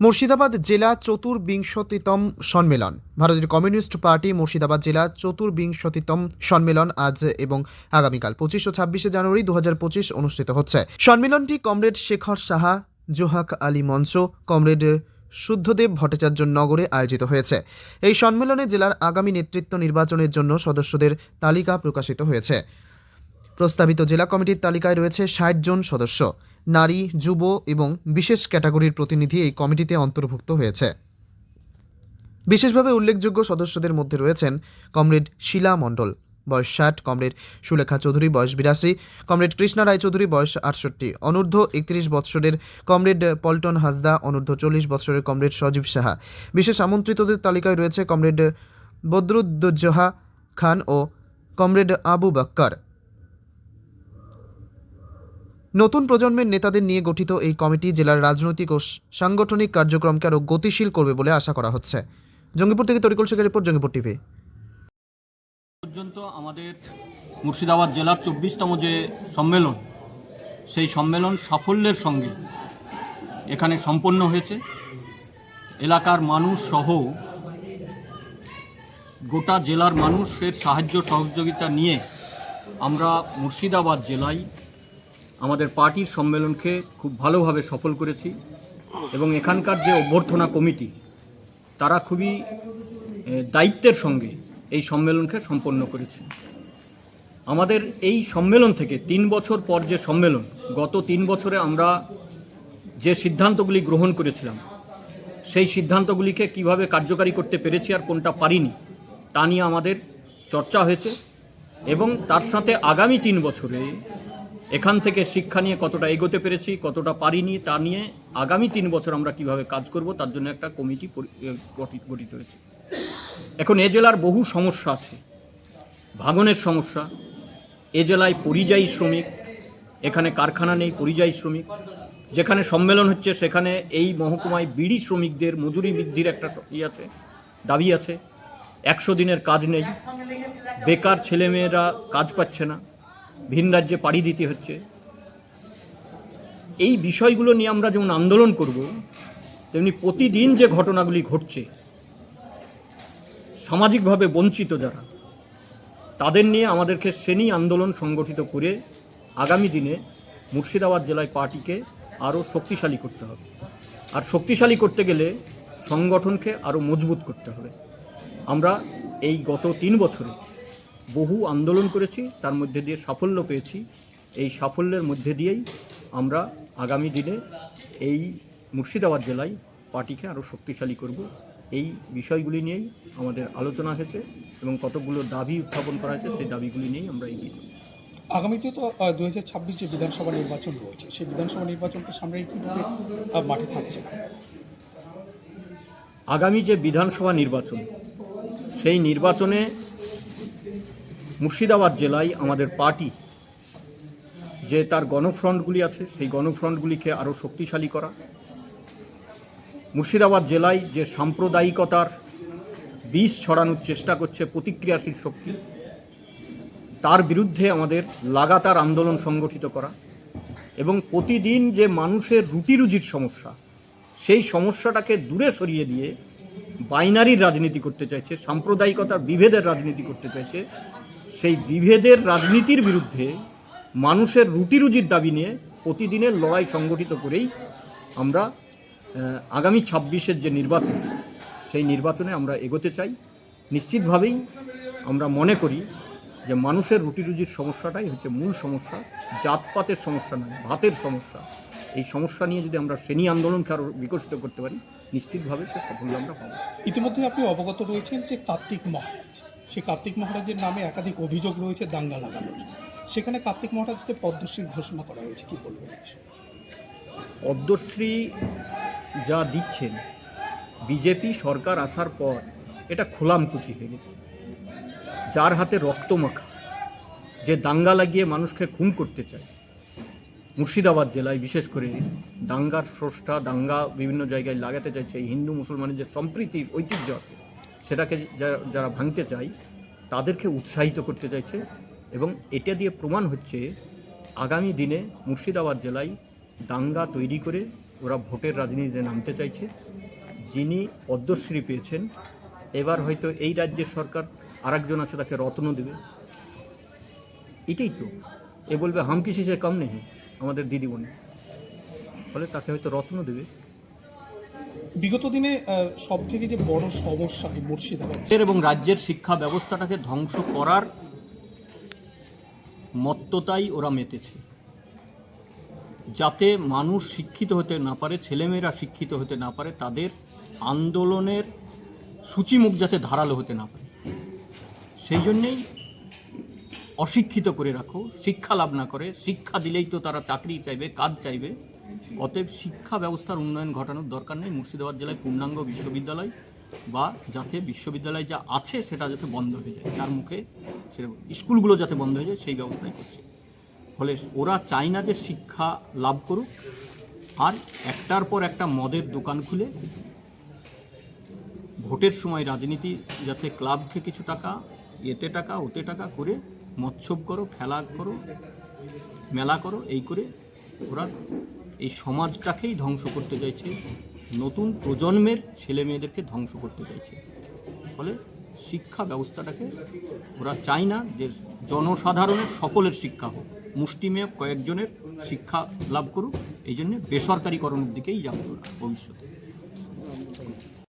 মুর্শিদাবাদ জেলা চতুর্বিংশতিতম সম্মেলন। ভারতের কমিউনিস্ট পার্টি মুর্শিদাবাদ জেলা চতুর্বিংশতিতম সম্মেলন আজ এবং আগামীকাল পঁচিশ ও ছাব্বিশে জানুয়ারি দু হাজার পঁচিশ অনুষ্ঠিত হচ্ছে। সম্মেলনটি কমরেড শেখর সাহা, জোহাক আলী মঞ্চ, কমরেড শুদ্ধদেব ভট্টাচার্য নগরে আয়োজিত হয়েছে। এই সম্মেলনে জেলার আগামী নেতৃত্ব নির্বাচনের জন্য সদস্যদের তালিকা প্রকাশিত হয়েছে। প্রস্তাবিত জেলা কমিটির তালিকায় রয়েছে ষাট জন সদস্য। নারী, যুব এবং বিশেষ ক্যাটাগরির প্রতিনিধি এই কমিটিতে অন্তর্ভুক্ত হয়েছে। বিশেষভাবে উল্লেখযোগ্য সদস্যদের মধ্যে রয়েছেন কমরেড শিলা মণ্ডল, বয়স ষাট, কমরেড সুলেখা চৌধুরী, বয়স বিরাশি, কমরেড কৃষ্ণা রায়চৌধুরী, বয়স আটষট্টি, অনূর্ধ্ব একত্রিশ বৎসরের কমরেড পল্টন হাসদা, অনূর্ধ্ব চল্লিশ বৎসরের কমরেড সজীব সাহা। বিশেষ আমন্ত্রিতদের তালিকায় রয়েছে কমরেড বদরুদ্দোজহা খান ও কমরেড আবু বাক্কার। নতুন প্রজন্মের নেতাদের নিয়ে গঠিত এই কমিটি জেলার রাজনৈতিক ও সাংগঠনিক কার্যক্রমকে আরও গতিশীল করবে বলে আশা করা হচ্ছে। জঙ্গিপুর থেকে তরিকুল শেখের রিপোর্ট, জঙ্গিপুর টিভি। পর্যন্ত আমাদের মুর্শিদাবাদ জেলার চব্বিশতম যে সম্মেলন, সেই সম্মেলন সাফল্যের সঙ্গে এখানে সম্পন্ন হয়েছে। এলাকার মানুষ সহ গোটা জেলার মানুষের সাহায্য সহযোগিতা নিয়ে আমরা মুর্শিদাবাদ জেলায় আমাদের পার্টির সম্মেলনকে খুব ভালোভাবে সফল করেছি এবং এখানকার যে অভ্যর্থনা কমিটি, তারা খুবই দায়িত্বের সঙ্গে এই সম্মেলনকে সম্পন্ন করেছে। আমাদের এই সম্মেলন থেকে তিন বছর পর যে সম্মেলন, গত তিন বছরে আমরা যে সিদ্ধান্তগুলি গ্রহণ করেছিলাম, সেই সিদ্ধান্তগুলিকে কীভাবে কার্যকারী করতে পেরেছি আর কোনটা পারিনি, তা নিয়ে আমাদের চর্চা হয়েছে এবং তার সাথে আগামী তিন বছরে এখান থেকে শিক্ষা নিয়ে কতটা এগোতে পেরেছি, কতটা পারিনি তা নিয়ে আগামী তিন বছর আমরা কীভাবে কাজ করব তার জন্য একটা কমিটি গঠিত হয়েছে। এখন এ জেলার বহু সমস্যা আছে। ভাঙনের সমস্যা, এ জেলায় পরিযায়ী শ্রমিক, এখানে কারখানা নেই, পরিযায়ী শ্রমিক, যেখানে সম্মেলন হচ্ছে সেখানে এই মহকুমায় বিড়ি শ্রমিকদের মজুরি বৃদ্ধির একটা ই আছে, দাবি আছে। একশো দিনের কাজ নেই। বেকার ছেলেমেয়েরা কাজ পাচ্ছে না। ভিন রাজ্যে পাড়ি দিতে হচ্ছে। এই বিষয়গুলো নিয়ে আমরা যেমন আন্দোলন করব, তেমনি প্রতিদিন যে ঘটনাগুলি ঘটছে, সামাজিকভাবে বঞ্চিত যারা, তাদের নিয়ে আমাদেরকে শ্রেণি আন্দোলন সংগঠিত করে আগামী দিনে মুর্শিদাবাদ জেলায় পার্টিকে আরও শক্তিশালী করতে হবে। আর শক্তিশালী করতে গেলে সংগঠনকে আরও মজবুত করতে হবে। আমরা এই গত তিন বছরে বহু আন্দোলন করেছি তার মধ্যে দিয়ে সাফল্য পেয়েছি। এই সাফল্যের মধ্যে দিয়েই আমরা আগামী দিনে এই মুর্শিদাবাদ জেলায় পার্টিকে আরও শক্তিশালী করব। এই বিষয়গুলি নিয়েই আমাদের আলোচনা হয়েছে এবং কতগুলো দাবি উত্থাপন করা হয়েছে সেই দাবিগুলি নিয়েই আমরা এগিয়ে। আগামীতে তো দু হাজার ছাব্বিশ যে বিধানসভা নির্বাচন রয়েছে সেই বিধানসভা নির্বাচনকে সামনে কীভাবে মাঠে থাকছে আগামী যে বিধানসভা নির্বাচন সেই নির্বাচনে মুর্শিদাবাদ জেলায় আমাদের পার্টি যে তার গণফ্রন্টগুলি আছে, সেই গণফ্রন্টগুলিকে আরও শক্তিশালী করা। মুর্শিদাবাদ জেলায় যে সাম্প্রদায়িকতার বিষ ছড়ানোর চেষ্টা করছে প্রতিক্রিয়াশীল শক্তি, তার বিরুদ্ধে আমাদের লাগাতার আন্দোলন সংগঠিত করা এবং প্রতিদিন যে মানুষের রুটি রুজির সমস্যা, সেই সমস্যাটাকে দূরে সরিয়ে দিয়ে বাইনারির রাজনীতি করতে চাইছে, সাম্প্রদায়িকতার বিভেদের রাজনীতি করতে চাইছে সেই বিভেদের রাজনীতির বিরুদ্ধে মানুষের রুটি রুজির দাবি নিয়ে প্রতিদিনের লড়াই সংগঠিত করেই আমরা আগামী ছাব্বিশের যে নির্বাচন, সেই নির্বাচনে আমরা এগোতে চাই। নিশ্চিতভাবেই আমরা মনে করি যে মানুষের রুটি রুজির সমস্যাটাই হচ্ছে মূল সমস্যা, জাতপাতের সমস্যা নয়, ভাতের সমস্যা। এই সমস্যা নিয়ে যদি আমরা শ্রেণি আন্দোলনকে আরও বিকশিত করতে পারি, নিশ্চিতভাবে সে সাফল্য আমরা পাবো। ইতিমধ্যে আপনি অবগত রয়েছেন যে কার্তিক মহারাজ সেই কার্তিক মহারাজের নামে একাধিক অভিযোগ রয়েছে দাঙ্গা লাগানোর। সেখানে কার্তিক মহারাজকে পদ্মশ্রী ঘোষণা করা হয়েছে। কি বলবেন পদ্মশ্রী যা দিচ্ছেন, বিজেপি সরকার আসার পর এটা খোলামকুচি হয়ে গেছে। যার হাতে রক্ত মাখা যে দাঙ্গা লাগিয়ে মানুষকে খুন করতে চায়। মুর্শিদাবাদ জেলায় বিশেষ করে দাঙ্গার স্রষ্টা, দাঙ্গা বিভিন্ন জায়গায় লাগাতে চাইছে হিন্দু মুসলমানের যে সম্প্রীতির ঐতিহ্য আছে সেটাকে যারা যারা ভাঙতে চায়, তাদেরকে উৎসাহিত করতে চাইছে এবং এটা দিয়ে প্রমাণ হচ্ছে আগামী দিনে মুর্শিদাবাদ জেলায় দাঙ্গা তৈরি করে ওরা ভোটের রাজনীতিতে নামতে চাইছে। যিনি পদ্মশ্রী পেয়েছেন, এবার হয়তো এই রাজ্যের সরকার আরেকজন আছে তাকে রত্ন দেবে। এটাই তো। এ বলবে হাম কিসি সে কম নেই আমাদের দিদিমণি ফলে তাকে হয়তো রত্ন দেবে। বিগত দিনে সব থেকে যে বড় সমস্যা এই মুর্শিদাবাদ। দেশের এবং রাজ্যের শিক্ষা ব্যবস্থাটাকে ধ্বংস করার মত্ততাই ওরা মেতেছে। যাতে মানুষ শিক্ষিত হতে না পারে, ছেলেমেয়েরা শিক্ষিত হতে না পারে, তাদের আন্দোলনের সূচিমুখ যাতে ধারালো হতে না পারে। সেই জন্যেই অশিক্ষিত করে রাখো, শিক্ষা লাভ না করে, শিক্ষা দিলেই তো তারা চাকরি চাইবে, কাজ চাইবে। অতএব শিক্ষা ব্যবস্থার উন্নয়ন ঘটানোর দরকার নেই। মুর্শিদাবাদ জেলায় পূর্ণাঙ্গ বিশ্ববিদ্যালয় বা যাতে বিশ্ববিদ্যালয় যা আছে সেটা যাতে বন্ধ হয়ে যায়, যার মুখে স্কুলগুলো যাতে বন্ধ হয়ে যায়, সেই ব্যবস্থাই করছে। ফলে ওরা চায় না যে শিক্ষা লাভ করুক। আর একটার পর একটা মদের দোকান খুলে, ভোটের সময় রাজনীতি যাতে ক্লাবকে কিছু টাকা, এতে টাকা, ওতে টাকা করে মৎসব করো, খেলা করো, মেলা করো, এই করে ওরা এই সমাজটাকেই ধ্বংস করতে চাইছে। নতুন প্রজন্মের ছেলে মেয়েদেরকে ধ্বংস করতে চাইছে। ফলে শিক্ষা ব্যবস্থাটাকে ওরা চায় না যে জনসাধারণের সকলের শিক্ষা হোক। মুষ্টিমেয় কয়েকজনের শিক্ষা লাভ করুক, এই জন্যে বেসরকারিকরণের দিকেই যাবে ওরা ভবিষ্যতে।